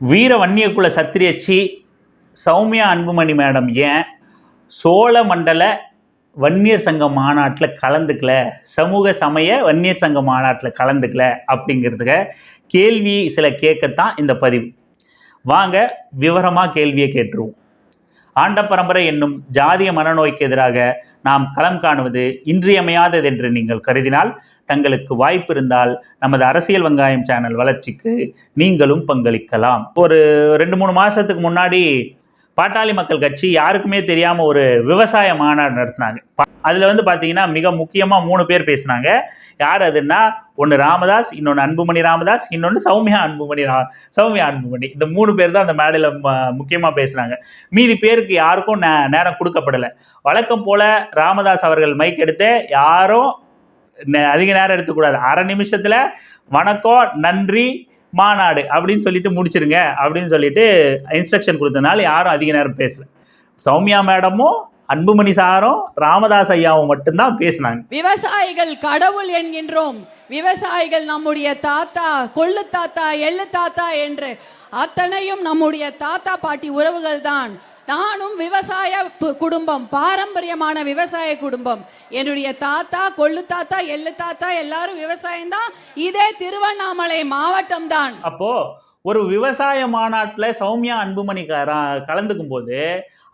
வீர வன்னியக்குல சத்திரியச்சி சௌமியா அன்புமணி மேடம் ஏன் சோழ மண்டல வன்னியர் சங்க மாநாட்டில் கலந்துக்கல? சமூக சமய வன்னியர் சங்க மாநாட்டில் கலந்துக்கல அப்படிங்கிறதுக்க கேள்வி சில கேட்கத்தான் இந்த பதிவு. வாங்க விவரமாக கேள்வியை கேட்டுருவோம். ஆண்ட பரம்பரை என்னும் ஜாதிய மனநோய்க்கு எதிராக நாம் களம் காணுவது இன்றியமையாதது என்று நீங்கள் கருதினால் தங்களுக்கு வாய்ப்பு இருந்தால் நமது அரசியல் வெங்காயம் சேனல் வளர்ச்சிக்கு நீங்களும் பங்களிக்கலாம். ஒரு ரெண்டு மூணு மாதத்துக்கு முன்னாடி பாட்டாளி மக்கள் கட்சி யாருக்குமே தெரியாமல் ஒரு விவசாய மாநாடு நடத்தினாங்க. அதில் வந்து பார்த்தீங்கன்னா மிக முக்கியமாக மூணு பேர் பேசினாங்க. யார் அதுன்னா ஒன்று ராமதாஸ் இன்னொன்று அன்புமணி ராமதாஸ் இன்னொன்று சௌமியா அன்புமணி ரா சௌமியா அன்புமணி. இந்த மூணு பேர் தான் அந்த மேடையில் முக்கியமாக பேசுனாங்க. மீதி பேருக்கு யாருக்கும் நே நேரம் கொடுக்கப்படலை. வழக்கம் போல் ராமதாஸ் அவர்கள் மைக் எடுத்து யாரும் அதிக நேரம் எடுத்துக்கூடாது. அரை நிமிஷத்தில் வணக்கம் நன்றி மாநாடு அப்படின்னு சொல்லிட்டு முடிச்சிருங்க அப்படின்னு சொல்லிட்டு இன்ஸ்ட்ரக்ஷன் கொடுத்தனால யாரும் அதிக நேரம் பேசல. சௌமியா மேடமும் அன்புமணி சாரும் ராமதாஸ் ஐயாவும் மட்டும்தான் பேசினாங்க. விவசாயிகள் கடவுள் என்கின்றோம். விவசாயிகள் நம்முடைய தாத்தா கொள்ளு தாத்தா எள்ளு தாத்தா என்று அத்தனையும் நம்முடைய தாத்தா பாட்டி உறவுகள் தான் நானும் விவசாய பு- குடும்பம் பாரம்பரியமான விவசாய குடும்பம். என்னுடைய தாத்தா கொள்ளு தாத்தா எள்ளு தாத்தா எல்லாரும் விவசாயம் தான். இதே திருவண்ணாமலை மாவட்டம் தான். அப்போ ஒரு விவசாய மாநாட்டில் சௌமியா அன்புமணி கலந்துக்கும் போது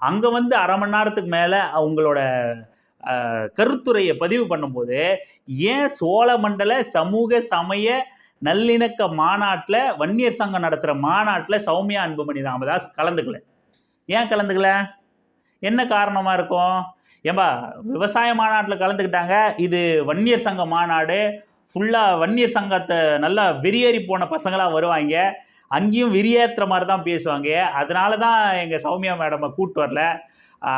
அங்கே வந்து அரை மணி நேரத்துக்கு மேலே அவங்களோட கருத்துரையை பதிவு பண்ணும்போது ஏன் சோழமண்டல சமூக சமய நல்லிணக்க மாநாட்டில் வன்னியர் சங்கம் நடத்துகிற மாநாட்டில் சௌமியா அன்புமணி ராமதாஸ் கலந்துக்கல? ஏன் கலந்துக்கல? என்ன காரணமாக இருக்கும்? ஏம்பா விவசாய மாநாட்டில் கலந்துக்கிட்டாங்க. இது வன்னியர் சங்க மாநாடு. ஃபுல்லாக வன்னியர் சங்கத்தை நல்லா வெறியேறி போன பசங்களாக வருவாங்க. அங்கேயும் வெறியேற்றுற மாதிரி தான் பேசுவாங்க. அதனால தான் எங்கள் சௌமியா மேடமை கூட்டு வரல.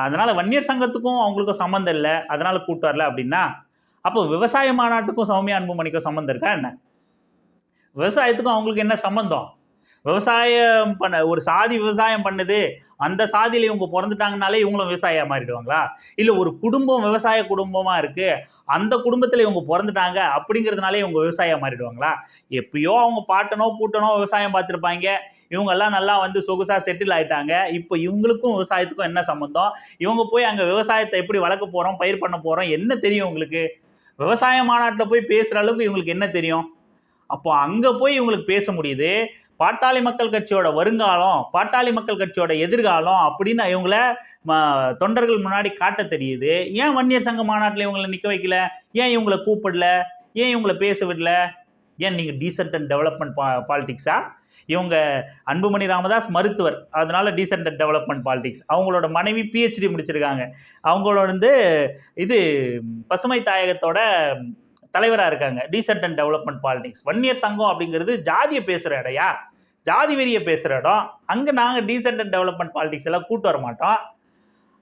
அதனால் வன்னியர் சங்கத்துக்கும் அவங்களுக்கும் சம்மந்தம் இல்லை. அதனால் கூட்டு வரல அப்படின்னா அப்போ விவசாய மாநாட்டுக்கும் சௌமியா அன்புமணிக்கும் சம்மந்தம் இருக்கா என்ன? விவசாயத்துக்கும் அவங்களுக்கு என்ன சம்மந்தம்? விவசாயம் பண்ண ஒரு சாதி விவசாயம் பண்ணுது. அந்த சாதியில் இவங்க பிறந்துட்டாங்கனாலே இவங்களும் விவசாயியாக மாறிடுவாங்களா? இல்லை ஒரு குடும்பம் விவசாய குடும்பமாக இருக்குது அந்த குடும்பத்தில் இவங்க பிறந்துட்டாங்க அப்படிங்கிறதுனாலே இவங்க விவசாயியாக மாறிடுவாங்களா? எப்பயோ அவங்க பாட்டனோ பூட்டனோ விவசாயம் பார்த்துருப்பாங்க. இவங்கெல்லாம் நல்லா வந்து சொகுசாக செட்டில் ஆகிட்டாங்க இப்போ இவங்களுக்கும் விவசாயத்துக்கும் என்ன சம்மந்தம் இவங்க போய் அங்கே விவசாயத்தை எப்படி வளர்க்க போகிறோம் பயிர் பண்ண போகிறோம் என்ன தெரியும் உங்களுக்கு விவசாய மாநாட்டில் போய் பேசுகிற அளவுக்கு இவங்களுக்கு என்ன தெரியும்? அப்போ அங்கே போய் இவங்களுக்கு பேச முடியுது. பாட்டாளி மக்கள் கட்சியோட வருங்காலம் பாட்டாளி மக்கள் கட்சியோட எதிர்காலம் அப்படின்னு இவங்கள தொண்டர்கள் முன்னாடி காட்ட தெரியுது. ஏன் வன்னியர் சங்க மாநாட்டில் இவங்களை நிற்க வைக்கல? ஏன் இவங்களை கூப்பிடல? ஏன் இவங்களை பேச விடல? ஏன் நீங்கள் டீசென்ட் அண்ட் டெவலப்மெண்ட் பா பாலிடிக்ஸா இவங்க அன்புமணி ராமதாஸ் மருத்துவர். அதனால டீசென்ட் அண்ட் டெவலப்மெண்ட் பாலிடிக்ஸ் அவங்களோட மனைவி பிஹெச்டி முடிச்சிருக்காங்க. அவங்களோட வந்து இது பசுமை தாயகத்தோட தலைவராக இருக்காங்க. Decent and development politics Vanniyar Sangam அப்படிங்கிறது ஜாதியை பேசுகிற இடையா? ஜாதி வெறியை பேசுகிற இடம். அங்கே நாங்கள் டீசன்ட் அண்ட் டெவலப்மெண்ட் பாலிடிக்ஸ் எல்லாம் கூட்டு வர மாட்டோம்.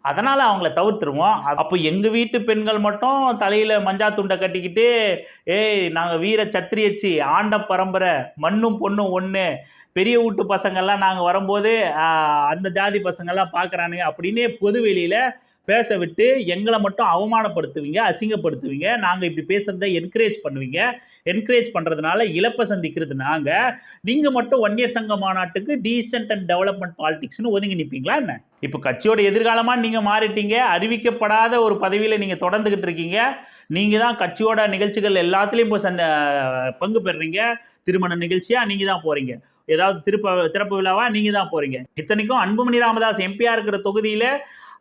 அதனால் அவங்கள தவிர்த்துருவோம். அப்போ எங்கள் வீட்டு பெண்கள் மட்டும் தலையில் மஞ்சா துண்டை கட்டிக்கிட்டு ஏய் நாங்கள் வீர சத்திரியச்சி ஆண்ட பரம்பரை மண்ணும் பொண்ணும் ஒன்று பெரிய வீட்டு பசங்கள்லாம் நாங்கள் வரும்போது அந்த ஜாதி பசங்கள்லாம் பார்க்குறானுங்க அப்படின்னு பொது வெளியில் பேச விட்டு எங்களை மட்டும் அவமானப்படுத்துவீங்க அசிங்கப்படுத்துவீங்க. நாங்கள் இப்படி பேசுகிறத என்கரேஜ் பண்ணுவீங்க. என்கரேஜ் பண்ணுறதுனால இழப்பை சந்திக்கிறது நாங்கள் நீங்கள் மட்டும் ஒன்னியர் சங்க மாநாட்டுக்கு டீசென்ட் அண்ட் டெவலப்மெண்ட் பாலிடிக்ஸ்னு ஒதுங்கி நிற்பீங்களா என்ன? இப்போ கட்சியோட எதிர்காலமாக நீங்கள் மாறிட்டீங்க. அறிவிக்கப்படாத ஒரு பதவியில் நீங்கள் தொடர்ந்துக்கிட்டு இருக்கீங்க. நீங்கள் தான் கட்சியோட நிகழ்ச்சிகள் எல்லாத்துலேயும் இப்போ சந்த பங்கு பெறுறீங்க திருமண நிகழ்ச்சியாக நீங்கள் தான் போகிறீங்க ஏதாவது திருப்ப திறப்பு விழாவா நீங்கள் தான் போகிறீங்க இத்தனைக்கும் அன்புமணி ராமதாஸ் எம்பியாக இருக்கிற தொகுதியில்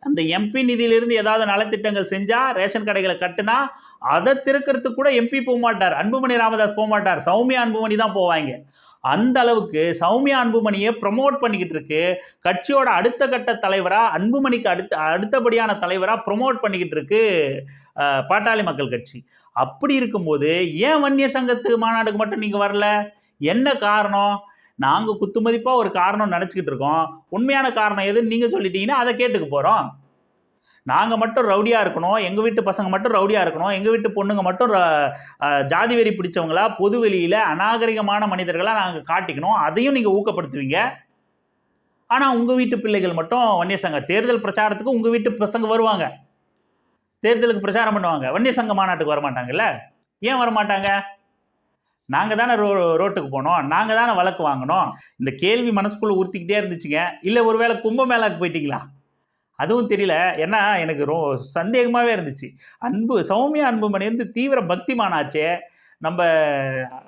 அந்த எம்பி நிதியிலிருந்து ஏதாவது நலத்திட்டங்கள் செஞ்சால் ரேஷன் கடைகளை கட்டுனா அதை திறக்கிறதுக்கு கூட எம்பி போக மாட்டார். அன்புமணி ராமதாஸ் போக மாட்டார். சௌமியா அன்புமணி தான் போவாங்க. அந்த அளவுக்கு சௌமியா அன்புமணியை ப்ரமோட் பண்ணிக்கிட்டு இருக்கு. கட்சியோட அடுத்த கட்ட தலைவராக அன்புமணிக்கு அடுத்த அடுத்தபடியான தலைவராக ப்ரமோட் பண்ணிக்கிட்டு இருக்கு பாட்டாளி மக்கள் கட்சி. அப்படி இருக்கும்போது ஏன் வன்னிய சங்கத்து மாநாடுக்கு மட்டும் நீங்கள் வரல? என்ன காரணம்? நாங்கள் குத்துமதிப்பாக ஒரு காரணம் நினச்சிக்கிட்டு இருக்கோம். உண்மையான காரணம் எதுன்னு நீங்கள் சொல்லிட்டீங்கன்னா அதை கேட்டுக்க போகிறோம் நாங்கள் மட்டும் ரவுடியாக இருக்கணும் எங்கள் வீட்டு பசங்க மட்டும் ரவுடியாக இருக்கணும் எங்கள் வீட்டு பொண்ணுங்க மட்டும் ர- ஜாதி வெறி பிடிச்சவங்களா பொது வெளியில் அநாகரிகமான மனிதர்களாக நாங்கள் காட்டிக்கணும் அதையும் நீங்கள் ஊக்கப்படுத்துவீங்க. ஆனால் உங்கள் வீட்டு பிள்ளைகள் மட்டும் வன்னிய சங்க தேர்தல் பிரச்சாரத்துக்கு உங்கள் வீட்டு பசங்க வருவாங்க. தேர்தலுக்கு பிரச்சாரம் பண்ணுவாங்க வன்னிய சங்க மாநாட்டுக்கு வரமாட்டாங்கல்ல? ஏன் வரமாட்டாங்க? நாங்கள் தானே ரோ ரோட்டுக்கு போனோம் நாங்கள் தானே வழக்கு வாங்கினோம். இந்த கேள்வி மனசுக்குள்ளே உறுத்திக்கிட்டே இருந்துச்சுங்க. இல்லை ஒருவேளை கும்பமேளாவுக்கு போயிட்டீங்களா? அதுவும் தெரியல. ஏன்னா எனக்கு ரோ சந்தேகமாகவே இருந்துச்சு. அன்பு சௌமியா அன்புமணி வந்து தீவிர பக்திமானாச்சே. நம்ம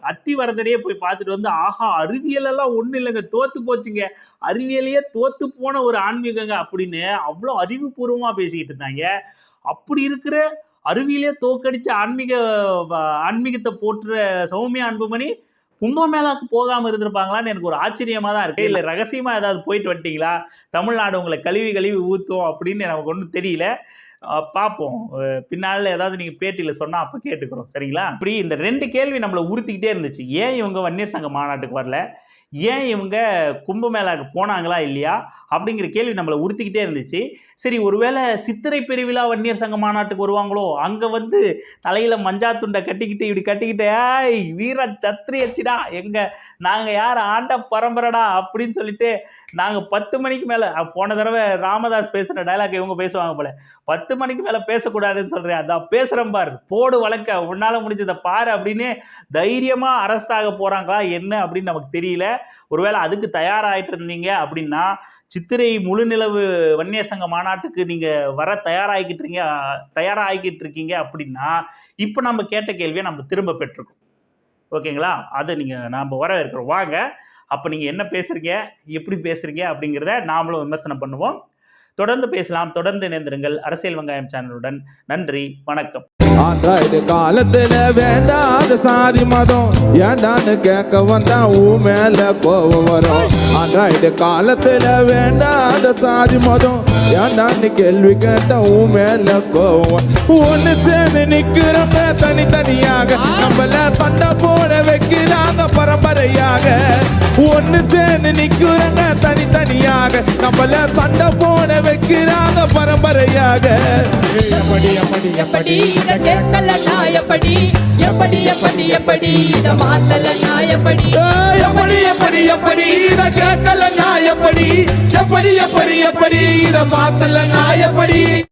அத்திவரதரையே போய் பார்த்துட்டு வந்து ஆஹா அறிவியலெல்லாம் ஒன்றும் இல்லைங்க தோத்து போச்சுங்க. அறிவியலையே தோத்து போன ஒரு ஆன்மீகங்க அப்படின்னு அவ்வளோ அறிவுபூர்வமாக பேசிக்கிட்டு இருந்தாங்க. அப்படி இருக்கிற அறிவியலே தோக்கடிச்ச ஆன்மீக வ- ஆன்மீகத்தை போற்றுற சௌமியா அன்புமணி கும்பமேளாவுக்கு போகாம இருந்திருப்பாங்களான்னு எனக்கு ஒரு ஆச்சரியமா தான் இருக்கு. இல்ல ரகசியமா ஏதாவது போயிட்டு வந்துட்டீங்களா? தமிழ்நாடு உங்களை கழுவி கழுவி ஊத்தும் அப்படின்னு நமக்கு ஒன்றும் தெரியல. பார்ப்போம் பின்னால் ஏதாவது நீங்கள் பேட்டியில் சொன்னால் அப்போ கேட்டுக்கிறோம். சரிங்களா? இப்படி இந்த ரெண்டு கேள்வி நம்மளை உறுத்திக்கிட்டே இருந்துச்சு. ஏன் இவங்க வன்னியர் சங்க மாநாட்டுக்கு வரல? ஏன் இவங்க கும்பமேளாவுக்கு போனாங்களா இல்லையா அப்படிங்கிற கேள்வி நம்மளை உறுத்திக்கிட்டே இருந்துச்சு. சரி ஒருவேளை சித்திரை பெருவிழா வன்னியர் சங்க மாநாட்டுக்கு வருவாங்களோ? அங்கே வந்து தலையில் மஞ்சா துண்டை கட்டிக்கிட்டு இப்படி கட்டிக்கிட்டு ஏய் வீர சத்திரியச்சிடா எங்கள் நாங்கள் யார் ஆண்ட பரம்பரைடா? அப்படின்னு சொல்லிட்டு நாங்கள் பத்து மணிக்கு மேலே போன தடவை ராமதாஸ் பேசுகிற டைலாக் இவங்க பேசுவாங்க போல பத்து மணிக்கு மேலே பேசக்கூடாதுன்னு சொல்கிறேன் அதான் பேசுகிறேன் பார் போடு வழக்க உன்னால் முடிஞ்சதை பாரு அப்படின்னு தைரியமாக அரெஸ்ட் ஆக போகிறாங்களா என்ன அப்படின்னு நமக்கு தெரியல. ஒருவேளை அதுக்கு தயாராகிட்டு இருந்தீங்க அப்படின்னா சித்திரை முழுநிலவு வன்னியசங்க மாநாட்டுக்கு நீங்கள் வர தயாராகிக்கிட்டு இருக்கீங்க தயாராகிக்கிட்டு இருக்கீங்க அப்படின்னா இப்போ நம்ம கேட்ட கேள்வியை நம்ம திரும்ப பெற்றிருக்கோம் ஓகேங்களா? அதை நீங்கள் நாம் வரவேற்கிறோம். வாங்க அப்போ நீங்கள் என்ன பேசுகிறீங்க எப்படி பேசுகிறீங்க அப்படிங்கிறத நாமளும் விமர்சனம் பண்ணுவோம். தொடர்ந்து பேசலாம். தொடர்ந்து இணைந்திருங்கள். அரசியல் வெங்காயம் சேனலுடன். நன்றி. வணக்கம். ஆண்ட்ராய்டு காலத்துல வேண்டாத சாதி மதம். ஏண்டான்னு கேட்க வந்தா ஊ மேல கோவம் வரும். ஆண்ட்ராய்டு காலத்துல வேண்டாத சாதி மதம். ஏண்டான்னு கேள்வி கேட்ட ஊ மேல கோவம் ஒன்னு சேர்ந்து நிக்கிறவங்க தனித்தனியாக. நம்மள சண்டை போட வைக்கிறாங்க பரம்பரையாக. ஒண்ணு சேர்ந்து நிக்கிறவங்க தனித்தனியாக. நம்மள சண்டை போட வைக்கிறாங்க பரம்பரையாக. எப்படி எப்படி எப்படி இத கேட்கலன்னா எப்படி? எப்படி எப்படி எப்படி? இத மாத்தலன்னா எப்படி? ஏய், எப்படி எப்படி எப்படி இத கேட்கல நான் எப்படி? எப்படி எப்படி எப்படி? இத மாத்தல நான் எப்படி?